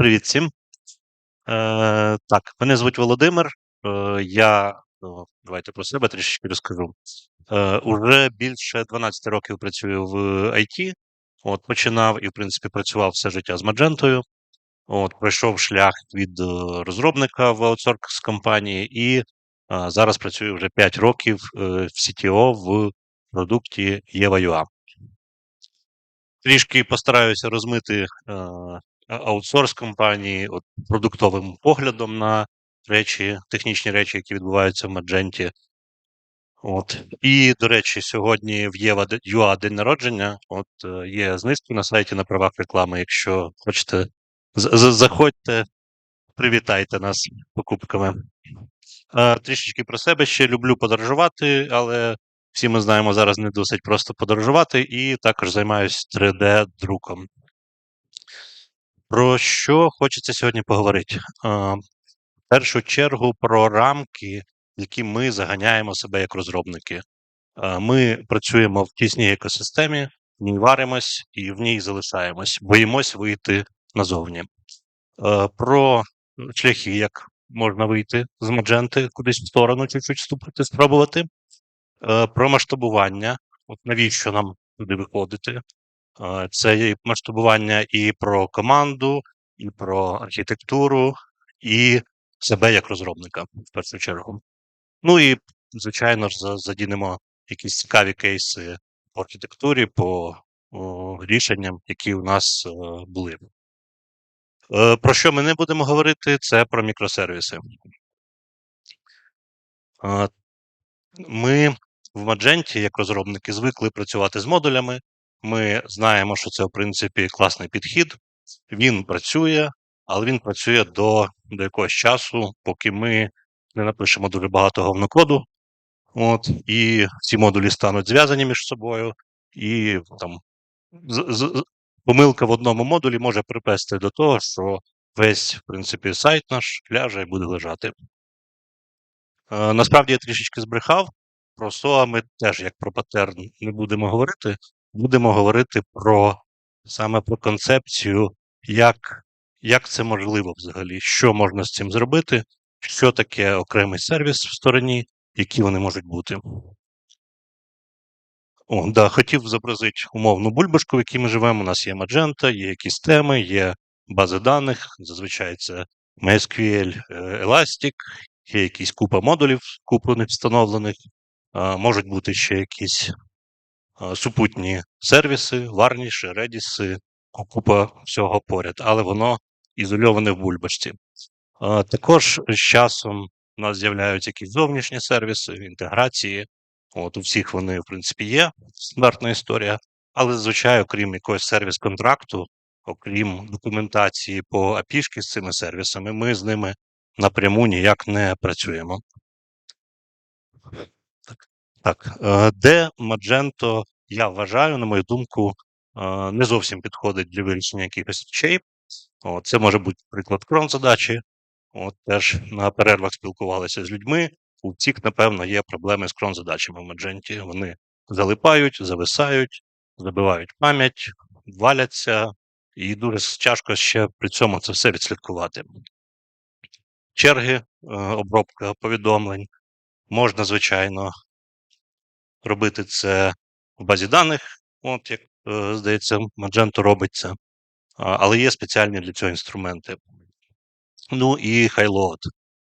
Привіт всім. Е, так, мене звуть Володимир. Е, я о, давайте про себе трішечки розкажу. Е, уже більше 12 років працюю в IT. От, починав і, в принципі, працював все життя з Маджентою. От, пройшов шлях від е, розробника в аутсорс компанії, і е, зараз працюю вже 5 років е, в CTO в продукті Єва.ua. Трішки постараюся розмити е, аутсорс компанії от, продуктовим поглядом на речі, технічні речі, які відбуваються в Мадженті. От. І, до речі, сьогодні в Єва ЮА день народження. От е, є знижки на сайті на правах реклами. Якщо хочете, заходьте, привітайте нас покупками. Е, Трішечки про себе ще люблю подорожувати, але всі ми знаємо, зараз не досить просто подорожувати, і також займаюся 3D-друком. Про що хочеться сьогодні поговорити? В першу чергу про рамки, які ми заганяємо себе як розробники. Ми працюємо в тісній екосистемі, в ній варимось і в ній залишаємось, боїмось вийти назовні. Про шляхи, як можна вийти з Мадженти кудись в сторону, чуть-чуть ступити, спробувати. Про масштабування, от навіщо нам туди виходити. Е, Це є масштабування і про команду, і про архітектуру, і себе як розробника, в першу чергу. Ну і, звичайно ж, задінемо якісь цікаві кейси по архітектурі, по рішенням, які у нас е, були. Е, Про що ми не будемо говорити, це про мікросервіси. Ми в Magento, як розробники, звикли працювати з модулями. Ми знаємо, що це, в принципі, класний підхід. Він працює, але він працює до, до якогось часу, поки ми не напишемо дуже багато говнокоду. От, і ці модулі стануть зв'язані між собою, і там з, з, помилка в одному модулі може припести до того, що весь, в принципі, сайт наш ляже і буде лежати. Е, насправді я трішечки збрехав. Про SOA ми теж, як про паттерн, не будемо говорити. Будемо говорити про саме про концепцію, як, як це можливо взагалі, що можна з цим зробити, що таке окремий сервіс в стороні, які вони можуть бути. О, да, хотів зобразити умовну бульбашку, в якій ми живемо. У нас є Magento, є якісь теми, є бази даних. Зазвичай це MySQL, е, Elastic, є якісь купа модулів, куплених встановлених. Можуть бути ще якісь супутні сервіси, варніші, редіси, купа всього поряд, але воно ізольоване в бульбашці. Також з часом у нас з'являються якісь зовнішні сервіси, інтеграції. От у всіх вони, в принципі, є стандартна історія, але зазвичай, окрім якогось сервіс-контракту, окрім документації по API з цими сервісами, ми з ними напряму ніяк не працюємо. Так, е, де Magento, я вважаю, на мою думку, е, не зовсім підходить для вирішення якихось речей. От, Це може бути приклад крон задачі. От теж на перервах спілкувалися з людьми. У всіх, напевно, є проблеми з крон задачами в Мадженті. Вони залипають, зависають, забивають пам'ять, валяться, і дуже тяжко ще при цьому це все відслідкувати. Черги, е, обробка повідомлень. Можна, звичайно, робити це в базі даних, от як е, здається, Magento робить це. Але є спеціальні для цього інструменти. Ну і хайлоад.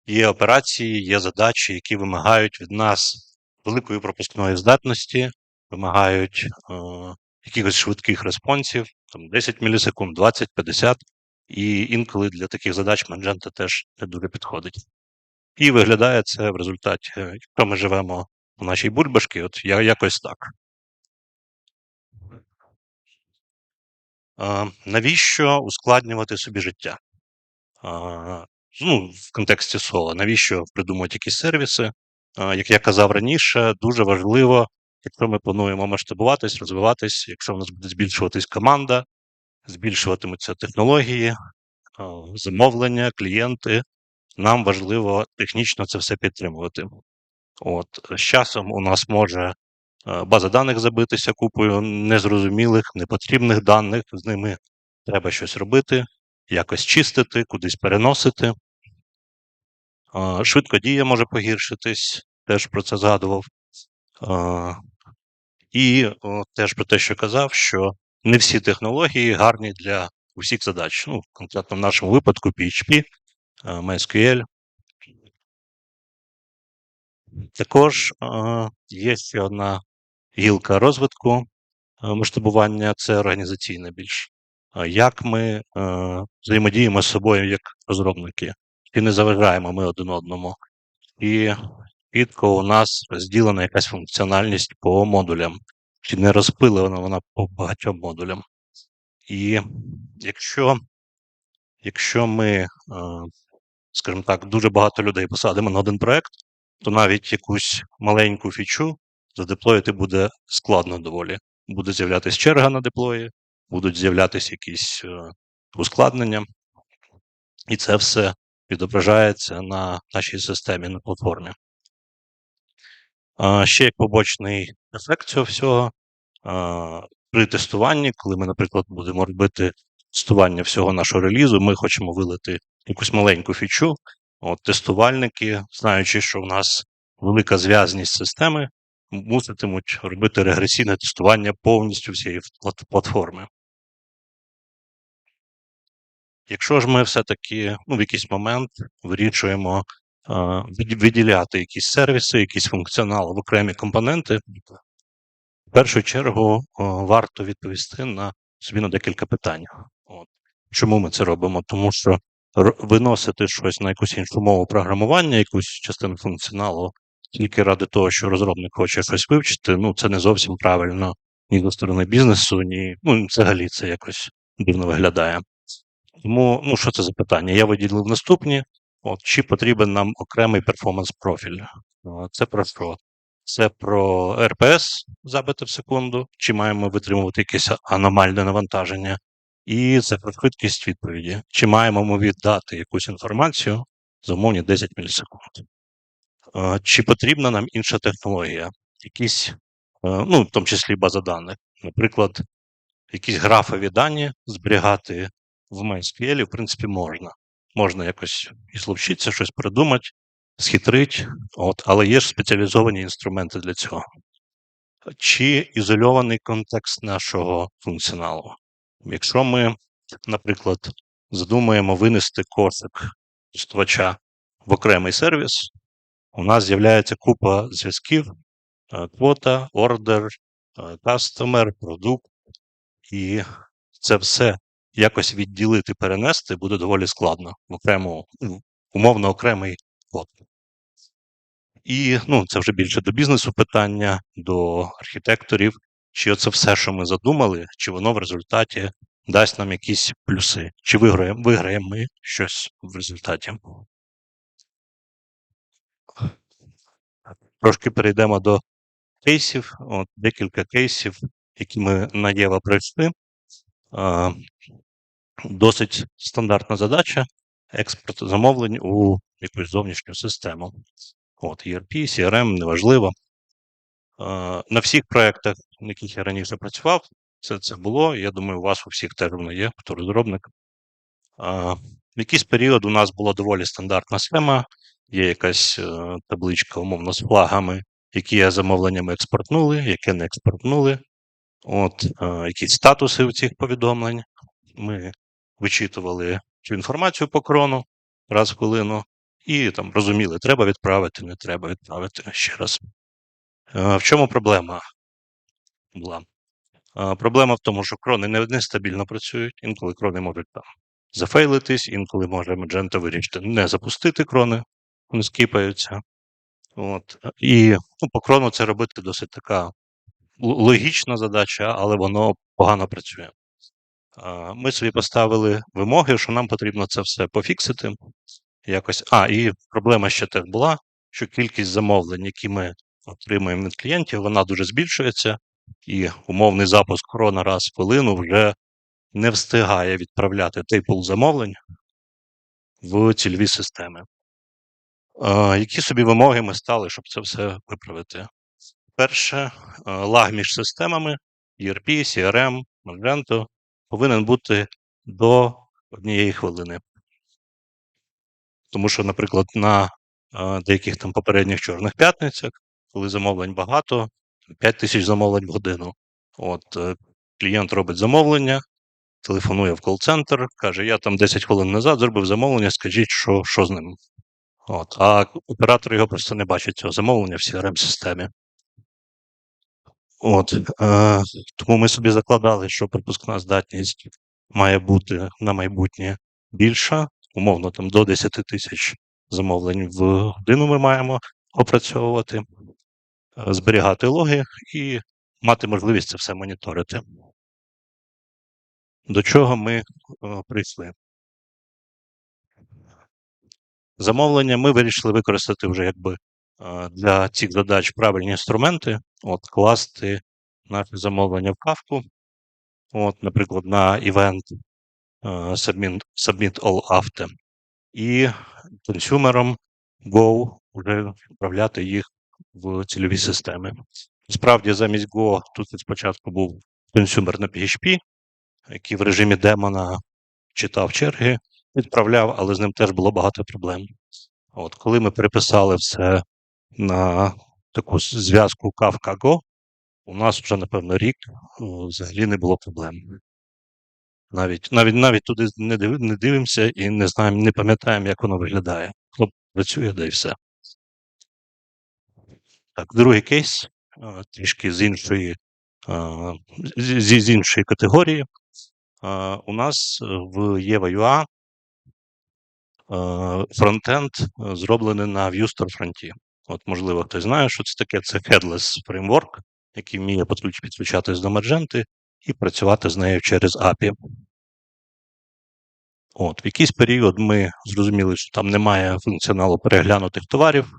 Є операції, є задачі, які вимагають від нас великої пропускної здатності, вимагають е, якихось швидких респонсів, там 10 мілісекунд, 20, 50. І інколи для таких задач Magento теж не дуже підходить. І виглядає це в результаті, е, якщо ми живемо в нашій бульбашці, от я якось так. Е, навіщо ускладнювати собі життя? А, ну, в контексті соло, навіщо придумувати якісь сервіси? А, Як я казав раніше, дуже важливо, якщо ми плануємо масштабуватись, розвиватись, якщо в нас буде збільшуватись команда, збільшуватимуться технології, а, замовлення, клієнти, нам важливо технічно це все підтримувати. От з часом у нас може е, база даних забитися купою незрозумілих, непотрібних даних, з ними треба щось робити. якось чистити, кудись переносити. А, Швидкодія може погіршитись, теж про це згадував. І теж про те, що казав, що не всі технології гарні для усіх задач. Ну, конкретно в нашому випадку PHP, MySQL. Також є ще одна гілка розвитку масштабування це організаційне більш. Як ми е, взаємодіємо з собою як розробники, чи не заважаємо ми один одному, і чітко у нас розділена якась функціональність по модулям, чи не розпилена вона по багатьом модулям. І якщо, якщо ми, е, скажімо так, дуже багато людей посадимо на один проект, то навіть якусь маленьку фічу задеплоїти буде складно доволі. Буде з'являтися черга на деплої, будуть з'являтися якісь е, ускладнення, і це все відображається на нашій системі на платформі. Ще як побочний ефект цього всього, при тестуванні, коли ми, наприклад, будемо робити тестування всього нашого релізу, ми хочемо вилити якусь маленьку фічу. От Тестувальники, знаючи, що в нас велика зв'язність системи, муситимуть робити регресійне тестування повністю всієї платформи. Якщо ж ми все-таки ну, в якийсь момент вирішуємо від- виділяти якісь сервіси, якийсь функціонал в окремі компоненти, в першу чергу о, варто відповісти на собі на декілька питань. От. Чому ми це робимо? Тому що виносити щось на якусь іншу мову програмування, якусь частину функціоналу, тільки ради того, що розробник хоче щось вивчити, ну це не зовсім правильно ні до сторони бізнесу, ні ну, взагалі це якось дивно виглядає. Тому, ну що це за питання? Я виділив наступні. От, чи потрібен нам окремий перформанс-профіль? Це про що? Це про RPS забити в секунду, чи маємо витримувати якесь аномальне навантаження, і це про швидкість відповіді. Чи маємо ми віддати якусь інформацію за умовні 10 мілісекунд? Чи потрібна нам інша технологія? Якісь, е, ну, в тому числі база даних, наприклад, якісь графові дані зберігати в MySQL, в принципі, можна. Можна якось і зловчитися, щось придумати, схитрити, от, але є ж спеціалізовані інструменти для цього. Чи ізольований контекст нашого функціоналу? Якщо ми, наприклад, задумаємо винести кошик користувача в окремий сервіс, у нас з'являється купа зв'язків: е, квота, ордер, е, customer, продукт, і це все якось відділити, перенести буде доволі складно в окрему, ну, умовно окремий код. І ну, це вже більше до бізнесу питання, до архітекторів. Чи це все, що ми задумали, чи воно в результаті дасть нам якісь плюси, чи виграємо, виграємо ми щось в результаті. Трошки перейдемо до кейсів. От, декілька кейсів, які ми на Єва пройшли. Досить стандартна задача експорт замовлень у якусь зовнішню систему. От, ERP, CRM, неважливо. На всіх проєктах, на яких я раніше працював, це, це було. Я думаю, у вас у всіх теж воно є, хто розробник. В якийсь період у нас була доволі стандартна схема, є якась е, табличка, умовно, з флагами, які є замовленнями експортнули, які не експортнули. От, е, якісь статуси у цих повідомлень. Ми вичитували цю інформацію по крону раз в хвилину, і там розуміли, треба відправити, не треба відправити ще раз. В чому проблема була? Проблема в тому, що крони не, не стабільно працюють, інколи крони можуть там зафейлитись, інколи може Magento вирішити не запустити крони, вони скіпаються. От. І ну, по крону це робити досить така логічна задача, але воно погано працює. Ми собі поставили вимоги, що нам потрібно це все пофіксити. Якось. А, і проблема ще теж була, що кількість замовлень, які ми отримуємо від клієнтів, вона дуже збільшується, і умовний запуск крона раз в хвилину вже не встигає відправляти той пул замовлень в цільові системи. Які собі вимоги ми стали, щоб це все виправити? Перше, лаг між системами ERP, CRM, Magento повинен бути до однієї хвилини. Тому що, наприклад, на деяких там попередніх чорних п'ятницях, коли замовлень багато, 5 тисяч замовлень в годину. От е, клієнт робить замовлення, телефонує в кол-центр, каже: Я там 10 хвилин назад зробив замовлення, скажіть, що, що з ним. От, а оператор його просто не бачить цього замовлення в CRM-системі. От, е, тому ми собі закладали, що пропускна здатність має бути на майбутнє більша, умовно, там до 10 тисяч замовлень в годину ми маємо опрацьовувати, зберігати логи і мати можливість це все моніторити. До чого ми е, прийшли? Замовлення ми вирішили використати вже якби е, для цих задач правильні інструменти, от класти наші замовлення в кавку. От, наприклад, на event е, submit, submit all after. І консюмером Go вже вправляти їх в цільові системи. Справді, замість Go тут спочатку був консюмер на PHP, який в режимі демона читав черги, відправляв, але з ним теж було багато проблем. От, коли ми переписали все на таку зв'язку Kafka Go, у нас вже, напевно, рік взагалі не було проблем. Навіть, навіть, навіть туди не дивимося і не знаємо, не пам'ятаємо, як воно виглядає. Хлоп працює, да і все. Так, другий кейс, е, трішки з іншої, е, з, іншої категорії. Е, У нас в Eva.ua е, фронтенд е, зроблений на Vue Storefront. От, можливо, хтось знає, що це таке. Це headless framework, який вміє підключ- підключатись до Magento і працювати з нею через API. От, в якийсь період ми зрозуміли, що там немає функціоналу переглянутих товарів.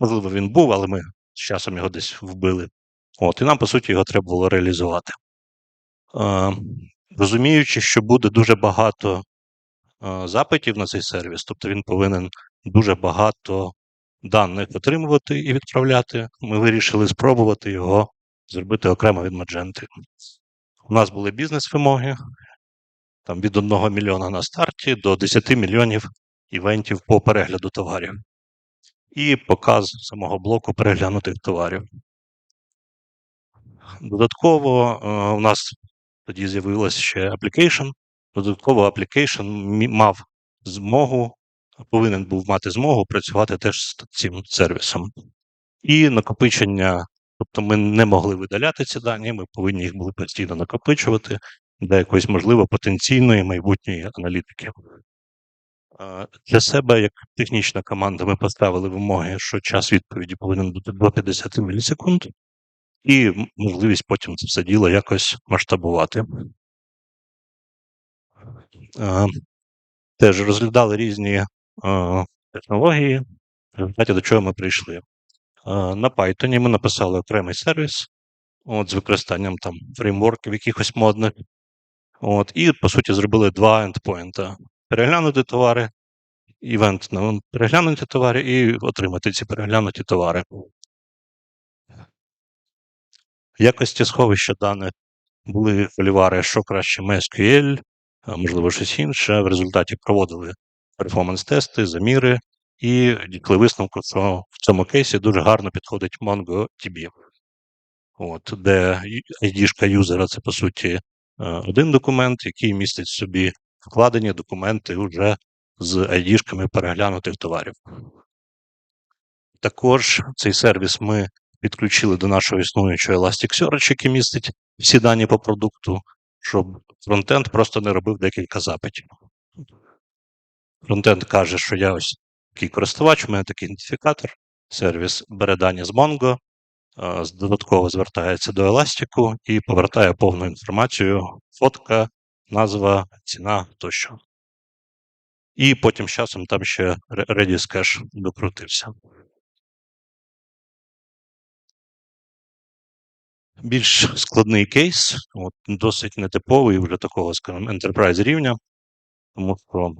Можливо, він був, але ми з часом його десь вбили. От, і нам, по суті, його треба було реалізувати. Е, розуміючи, що буде дуже багато е, запитів на цей сервіс, тобто він повинен дуже багато даних отримувати і відправляти, ми вирішили спробувати його зробити окремо від Magento. У нас були бізнес-вимоги, там від 1 мільйона на старті до 10 мільйонів івентів по перегляду товарів. І показ самого блоку переглянутих товарів. Додатково е, у нас тоді з'явилося ще application. Додатково application мав змогу, повинен був мати змогу працювати теж з цим сервісом. І накопичення, тобто ми не могли видаляти ці дані, ми повинні їх були постійно накопичувати для якоїсь, можливо, потенційної майбутньої аналітики. Для себе, як технічна команда, ми поставили вимоги, що час відповіді повинен бути до 50 мілісекунд, і можливість потім це все діло якось масштабувати. Теж розглядали різні технології, в результаті до чого ми прийшли. На Python ми написали окремий сервіс от, з використанням там фреймворків якихось модних. От, і, по суті, зробили два ендпоінта: переглянути товари, івент на переглянуті товари і отримати ці переглянуті товари. В якості сховища даних були фолівари, що краще MySQL, можливо, щось інше. В результаті проводили перформанс-тести, заміри і дійшли висновку, що в цьому кейсі дуже гарно підходить MongoDB. От, де ID-шка юзера це по суті один документ, який містить в собі вкладені документи вже з ID-шками переглянутих товарів. Також цей сервіс ми підключили до нашого існуючого Elasticsearch, який містить всі дані по продукту, щоб фронтенд просто не робив декілька запитів. Фронтенд каже, що я ось такий користувач, у мене такий ідентифікатор, сервіс бере дані з Mongo, додатково звертається до Elastic і повертає повну інформацію, фотка, назва, ціна тощо. І потім з часом там ще Redis Cache докрутився. Більш складний кейс, от, досить нетиповий вже такого, скажімо, enterprise рівня, тому що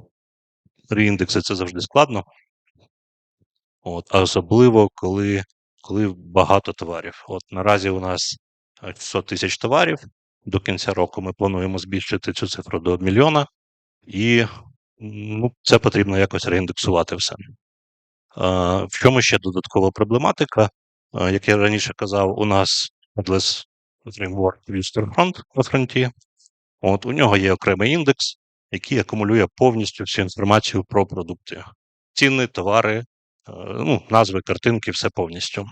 три індекси це завжди складно. От, а особливо, коли, коли багато товарів. От наразі у нас е, 100 тисяч товарів. До кінця року ми плануємо збільшити цю цифру до мільйона. і ну, це потрібно якось реіндексувати все. В чому ще додаткова проблематика? Як я раніше казав, у нас Headless Framework Storefront на фронті. От у нього є окремий індекс, який акумулює повністю всю інформацію про продукти. Ціни, товари, ну, назви, картинки, все повністю.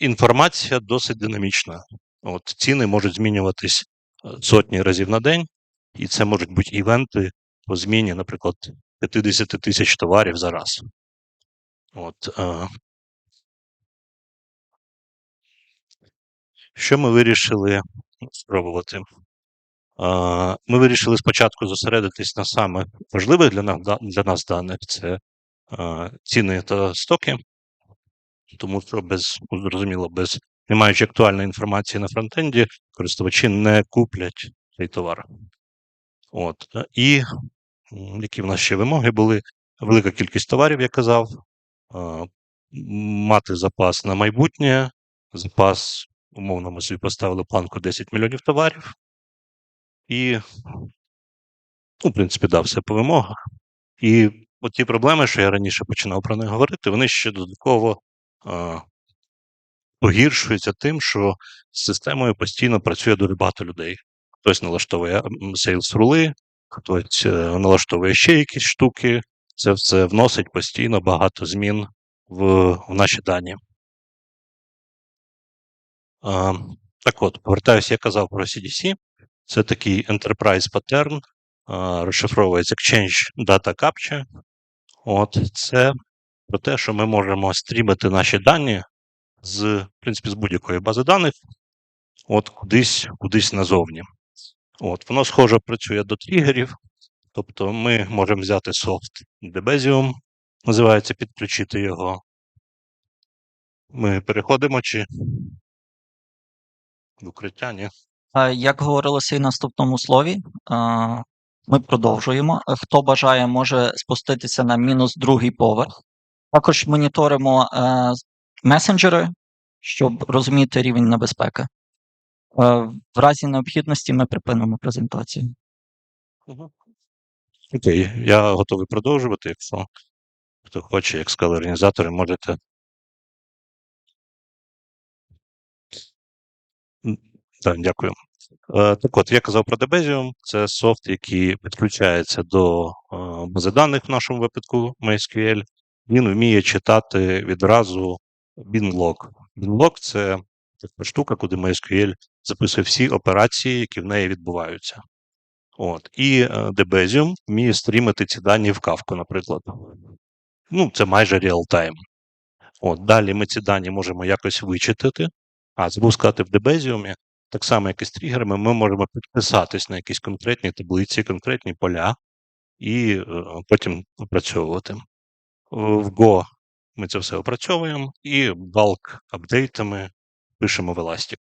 Інформація досить динамічна. От Ціни можуть змінюватись е, сотні разів на день, і це можуть бути івенти по зміні, наприклад, 50 тисяч товарів за раз. От, е, Що ми вирішили спробувати? Е, Ми вирішили спочатку зосередитись на саме важливих для нас, для нас даних це е, ціни та стоки, тому що без, ну, зрозуміло, без не маючи актуальної інформації на фронтенді, користувачі не куплять цей товар. От. І які в нас ще вимоги були? Велика кількість товарів, я казав, мати запас на майбутнє, запас, умовно, ми собі поставили планку 10 мільйонів товарів. І, ну, в принципі, да, все по вимогах. І от ті проблеми, що я раніше починав про них говорити, вони ще додатково погіршуються тим, що з системою постійно працює дуже багато людей. Хтось налаштовує сейлс рули, хтось е, налаштовує ще якісь штуки. Це все вносить постійно багато змін в, в наші дані. А, так от, повертаюся, я казав про CDC. Це такий enterprise pattern, розшифровується Exchange Data Capture. От це про те, що ми можемо стрімити наші дані з, в принципі, з будь-якої бази даних, от кудись, кудись назовні. От, воно схоже працює до тригерів. Тобто ми можемо взяти софт Debezium, називається, підключити його. Ми переходимо чи в укриття, ні? Як говорилося і в наступному слові, ми продовжуємо. Хто бажає, може спуститися на мінус другий поверх. Також моніторимо е, месенджери, щоб розуміти рівень небезпеки. Е, В разі необхідності ми припинимо презентацію. Окей, я готовий продовжувати. Якщо хто хоче, як сказали організатори, можете. Так, дякую. Е, Так от, я казав про Debezium. Це софт, який підключається до е, бази даних в нашому випадку MySQL. Він вміє читати відразу binlog. Binlog – це така штука, куди MySQL записує всі операції, які в неї відбуваються. От. І е, Debezium вміє стрімити ці дані в Kafka, наприклад. Ну, це майже реал-тайм. От, далі ми ці дані можемо якось вичитати. А, забув сказати, в Debezium, так само, як і з тригерами, ми можемо підписатись на якісь конкретні таблиці, конкретні поля і е, потім опрацьовувати. В Go ми це все опрацьовуємо і балк апдейтами пишемо в Elastic.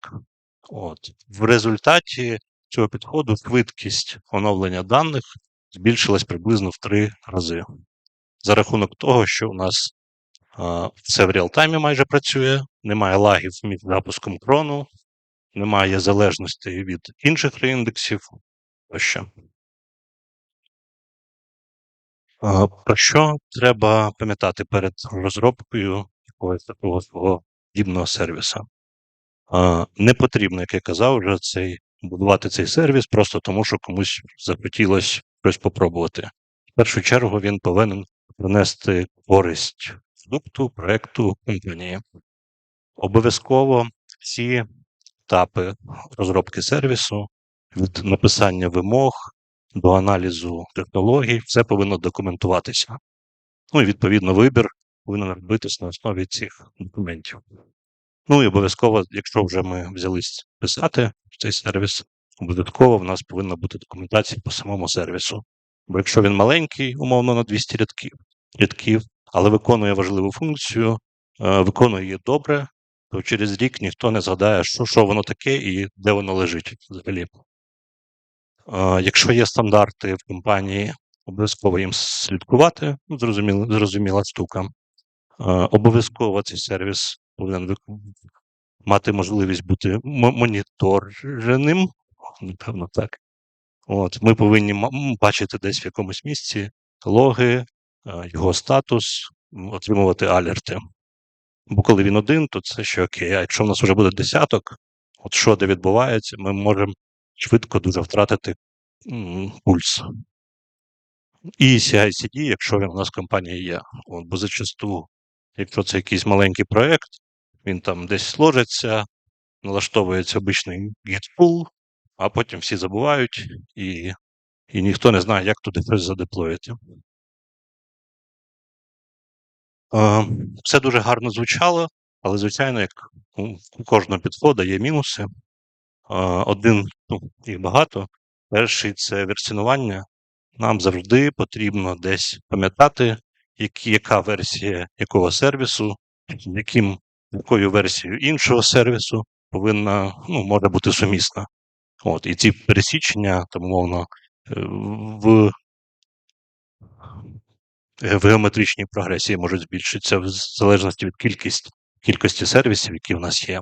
От. В результаті цього підходу швидкість оновлення даних збільшилась приблизно в три рази. За рахунок того, що у нас все в реалтаймі майже працює, немає лагів між запуском крону, немає залежності від інших реіндексів тощо. Про що треба пам'ятати перед розробкою якогось такого свого подібного сервіса? Не потрібно, як я казав, вже цей будувати цей сервіс просто тому, що комусь захотілося щось попробувати. В першу чергу він повинен принести користь продукту, проекту, компанії. Обов'язково всі етапи розробки сервісу, від написання вимог до аналізу технологій, все повинно документуватися. Ну і відповідно вибір повинен робитись на основі цих документів. Ну і обов'язково, якщо вже ми взялись писати цей сервіс, обов'язково в нас повинна бути документація по самому сервісу. Бо якщо він маленький, умовно на 200 рядків, рядків але виконує важливу функцію, е, виконує її добре, то через рік ніхто не згадає, що, що воно таке і де воно лежить взагалі. Якщо є стандарти в компанії, обов'язково їм слідкувати, ну, зрозуміла, штука. Обов'язково цей сервіс повинен мати можливість бути мо- монітореним, напевно, так. От, ми повинні бачити десь в якомусь місці логи, його статус, отримувати алерти. Бо коли він один, то це ще окей. А якщо в нас вже буде десяток, от що де відбувається, ми можемо швидко дуже втратити пульс. І CI-CD, якщо він у нас в компанії є. От, бо зачасту, якщо це якийсь маленький проєкт, він там десь сложиться, налаштовується обичний git pull, а потім всі забувають, і, і ніхто не знає, як туди щось задеплоїти. Все дуже гарно звучало, але, звичайно, як у кожного підходу є мінуси. Е, Один, ну, їх багато. Перший це версіонування. Нам завжди потрібно десь пам'ятати, яка версія якого сервісу, яким, якою версією іншого сервісу повинна, ну, може бути сумісна. От, і ці пересічення, там, умовно, е, в, в геометричній прогресії можуть збільшитися в залежності від кількість, кількості сервісів, які в нас є.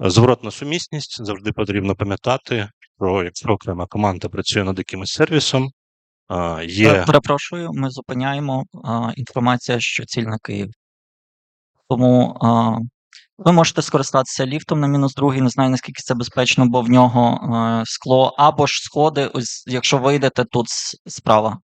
Зворотна сумісність завжди потрібно пам'ятати, що якщо окрема команда працює над якимось сервісом, а, є Перепрошую, ми зупиняємо. а, Інформація, що ціль на Київ. Тому а, ви можете скористатися ліфтом на мінус другий. Не знаю наскільки це безпечно, бо в нього е, скло або ж сходи. Ось якщо вийдете тут справа.